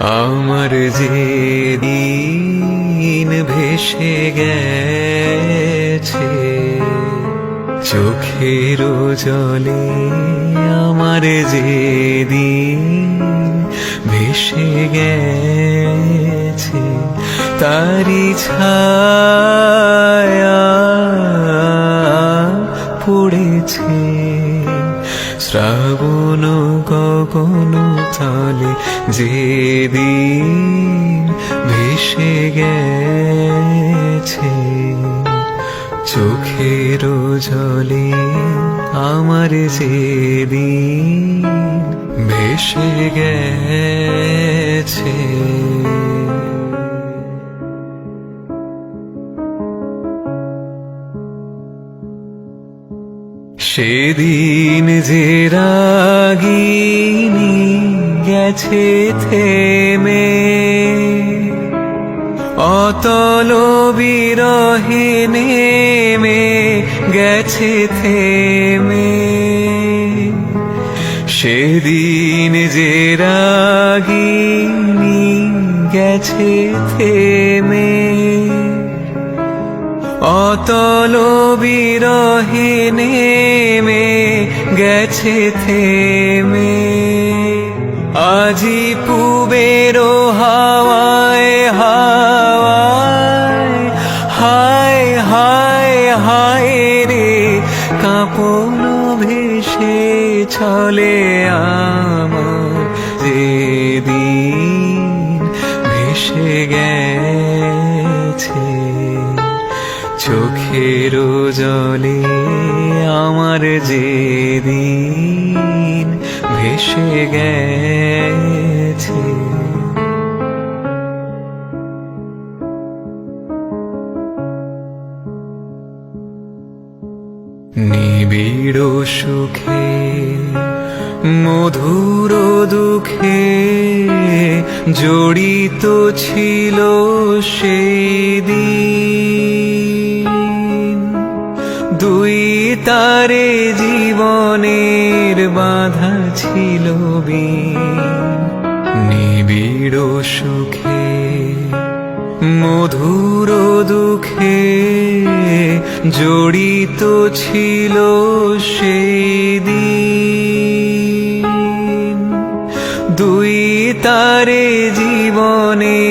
আমার যে দিন ভেসে গেছে চোখের জলে আমার যে দিন ভেসে গেছে তারি ছায়া শ্রাবণ গগন তলে যেদিন ভেসে গেছে। চোখের জলে আমার যেদিন ভেসে গেছে। সেদিন যে রাগিনী গেছে থেমে, অতল বিরহে নেমে গেছে থেমে। সেদিন যে রাগিনী গেছে থেমে, অতল বিরহে নেমে গেছে থেমে, আজি পুবের হাওয়ায় হাওয়ায়, হায় হায় হায় রে, কাপন ভেসে চলে আমার, যেদিন ভেসে গেছে। চোখের জলে আমার যেদিন ভেসে গেছে। নিবিড় সুখে মধুর দুঃখে জড়িত ছিল সেই দিন দুই তারে জীবনের বাধা ছিল নিবিড় সুখে, মধুর দুঃখে জড়িত ছিল সেই দিন দুই তারে জীবনে